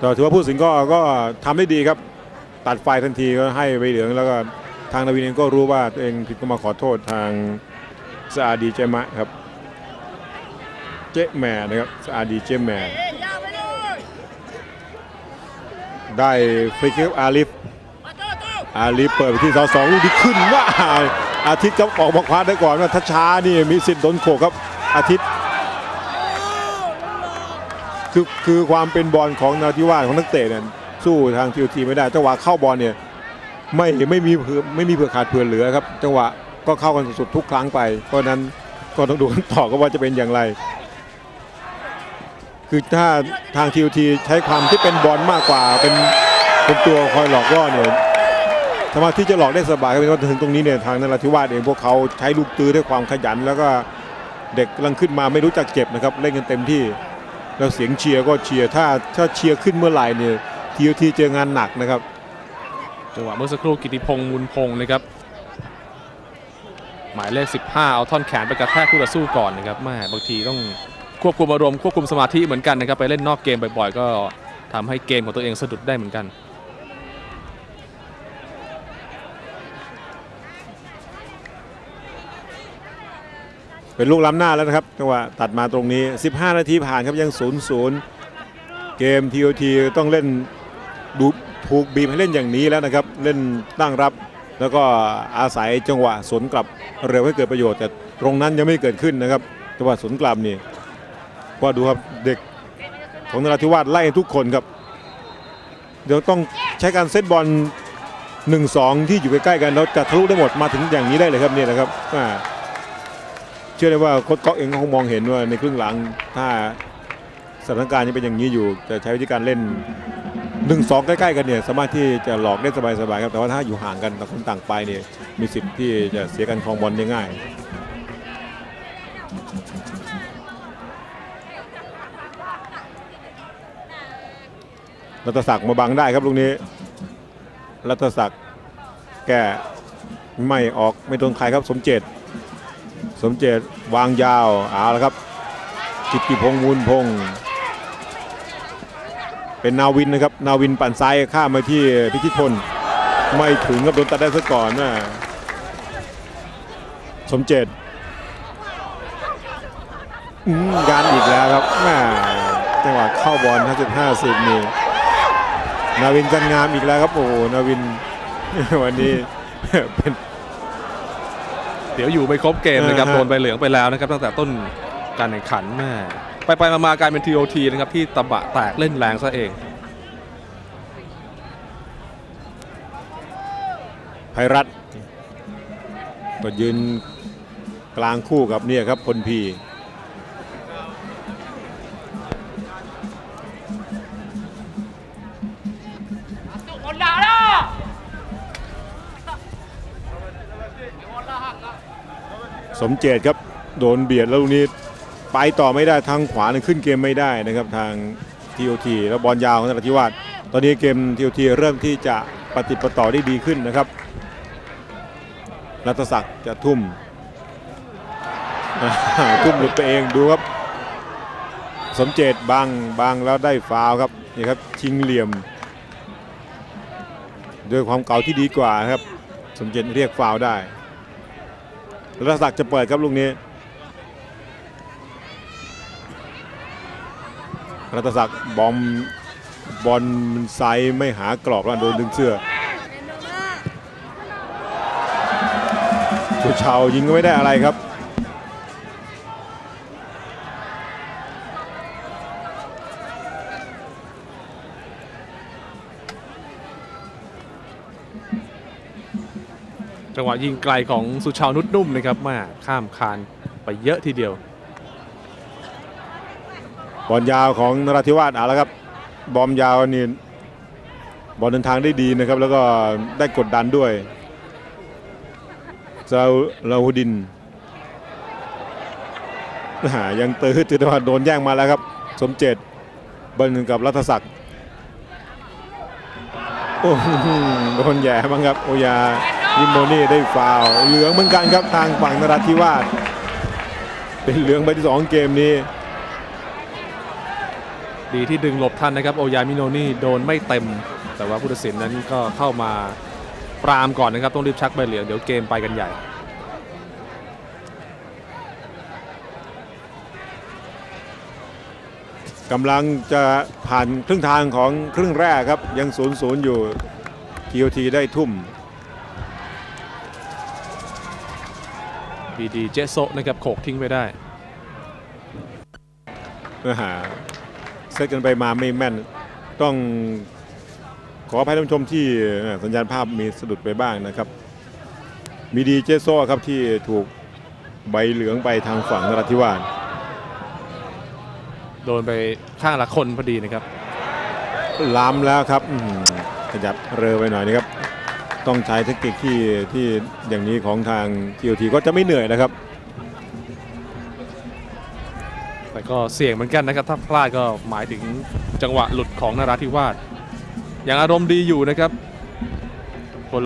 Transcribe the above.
ต่ถือว่าผู้สินก็ก็ทำได้ดีครับ ตัดไฟทันทีก็ให้ใบเหลืองแล้วก็ทางนาวินเองก็รู้ว่าตัวเองผิดก็มาขอโทษทางสอาดีเจมะครับ เจแมนะครับสอาดีเจแมได้ฟรีคิกอาลิฟอาลีเปิดไปที่เสาสองลูกที่ขึ้นว่าอาทิตย์ครับออกมาคว้าได้ก่อนว่าถ้าช้านี่มีสิทธิ์โดนโขกครับอาทิตย์ คือคือความเป็นบอลของนาทิวาสของนักเตะเนี่ยสู้ทางทีทีไม่ได้จังหวะเข้าบอลเนี่ยไม่ไม่มีเผื่อไม่มีเผื่อขาดเผื่อเหลือครับ จังหวะก็เข้ากันสุดๆทุกครั้งไป เพราะนั้นก็ต้องดูกันต่อก็ว่าจะเป็นอย่างไร คือถ้าทางทีทีใช้ความที่เป็นบอลมากกว่าเป็นเป็นตัวคอยหลอกล่อเนี่ยสามารถที่จะหลอกได้สบายครับเพราะถึงตรงนี้เนี่ยทางนราธิวาสเองพวกเขาใช้ลูกตื้อด้วยความขยัน แล้วก็เด็กกำลังขึ้นมาไม่รู้จักเจ็บนะครับเล่นกันเต็มที่ แล้วเสียงเชียร์ก็เชียร์ถ้าถ้าเชียร์ขึ้นเมื่อไหร่เนี่ยทีทีเจองานหนักนะครับจังหวะเมื่อสักครู่กิติพงษ์มุนพงศ์นะครับหมายเลข 15 เอาท่อนแขนไปกระแทกคู่ต่อสู้ก่อนนะครับแม่บางทีต้องควบคุมอารมณ์ควบคุมสมาธิเหมือนกันนะครับไปเล่นนอกเกมบ่อยๆ ก็ทำให้เกมของตัวเองสะดุดได้เหมือนกัน เป็นลูกล้ำหน้าแล้วนะครับจังหวะตัดมาตรงนี้ 15 นาทีผ่านครับยัง 0 0 เกม TOT ต้องเล่นดูถูกบีบให้เล่นอย่างนี้แล้วนะครับ เล่นตั้งรับแล้วก็อาศัยจังหวะสวนกลับเร็วให้เกิดประโยชน์แต่ตรงนั้นยังไม่เกิดขึ้นนะครับจังหวะสวนกลับนี่ก็ดูครับเด็กของนราธิวาสไล่ทุกคนครับ เดี๋ยวต้องใช้การเซตบอล 1-2 ที่อยู่ใกล้ๆกันแล้วจะทะลุได้หมดมาถึงอย่างนี้ได้เลยครับเนี่ยนะครับอ่า เชื่อได้ว่าโค้ชก๊อกเองก็คงมองเห็นว่าในครึ่งหลังถ้าสถานการณ์ยังเป็นอย่างนี้อยู่ จะใช้วิธีการเล่นหนึ่งสองใกล้ๆกันเนี่ยสามารถที่จะหลอกได้สบายๆครับแต่ว่าถ้าอยู่ห่างกันต่างคนต่างไปเนี่ยมีสิทธิ์ที่จะเสียกันครองบอลได้ง่ายรัตศักดิ์มาบังได้ครับลูกนี้ รัตศักดิ์แก้ไม่ออกไม่โดนใครครับสมเจต สมเจตวางยาวเอาละครับจิติพงษ์มูลพงษ์เป็นนาวินนะครับนาวินปั่นซ้ายข้ามมาที่พิชิตพลไม่ถึงครับโดนตัดได้ซะก่อนนะสมเจตอืมงานอีกแล้วครับแม่จังหวะเข้าบอล50 50นี่นาวินจันงามอีกแล้วครับโอ้โหนาวินวันนี้เป็น เดี๋ยวอยู่ไม่ครบเกมนะครับอ่าฮะโดนใบเหลืองไปแล้วนะครับตั้งแต่ต้นการแข่งขันแม่ไปไปๆมาๆกลายเป็น TOT นะครับที่ตะบะแตกเล่นแรงซะเองไพรัตน์ก็ยืนกลางคู่กับเนี่ยครับพลพี สมเจตครับโดนเบียดแล้วลูกนี้ไปต่อไม่ได้ทางขวาเนี่ยขึ้นเกมไม่ได้นะครับทาง TOT แล้วบอลยาวของนราธิวาสตอนนี้เกม TOT เริ่มที่จะปฏิดประต่อได้ดีขึ้นนะครับรัตศักดิ์จะทุ่มทุ่มหลุดไปเองดูครับ สมเจตบังบังแล้วได้ฟาวครับนี่ครับชิงเหลี่ยมด้วยความเก่าที่ดีกว่าครับ สมเจตเรียกฟาวได้ รัตศักดิ์จะเปิดครับลูกนี้รัตศักดิ์บอมบอลไซไม่หากรอบแล้วโดนดึงเสื้อสุชาวยิงก็ไม่ได้อะไรครับ จังหวะยิงไกลของสุชาวนุชนุ่มนะครับมาข้ามคานไปเยอะทีเดียวบอลยาวของนราธิวาสเอาละครับ บอมยาวนี่บอลเดินทางได้ดีนะครับ แล้วก็ได้กดดันด้วยซาลาฮูดินอ่ายังตื้อตื้อแต่ว่าโดนแย่งมาแล้วครับ สมเจตบิ้ลกับรัฐศักดิ์โอ้โหโดนแย่บ้างครับโอยา ยิมโมนี่ได้ฟาวล์เหลืองเหมือนกันครับทางฝั่งนราธิวาสเป็นเหลืองใบที่สองเกมนี้ดดีที่ดึงหลบทันนะครับ โอยามิโนนี่โดนไม่เต็ม แต่ว่าผู้ตัดสินนั้นก็เข้ามาปรามก่อนนะครับ ต้องรีบชักใบเหลืองเดี๋ยวเกมไปกันใหญ่กำลังจะผ่านครึ่งทางของครึ่งแรกครับ ยัง0ูนย์อยู่ TOT ได้ทุ่ม บีดีเจโซนะครับโขกทิ้งไปได้เพื่อหาเซตกันไปมาไม่แม่นต้องขออภัยท่านผู้ชมที่เอ่อสัญญาณภาพมีสะดุดไปบ้างนะครับ มีดีเจโซ่ครับที่ถูกใบเหลืองไปทางฝั่งนราธิวาสโดนไปข้างละคนพอดีนะครับ ล้ำแล้วครับอื้อหือขยับเร็วไปหน่อยนะครับ ต้องใช้เทคนิคที่ที่อย่างนี้ของทาง TOT ก็จะไม่เหนื่อยนะครับ แต่ก็เสี่ยงเหมือนกันนะครับ ถ้าพลาดก็หมายถึงจังหวะหลุดของนาราธิวาสยังอารมณ์ดีอยู่นะครับ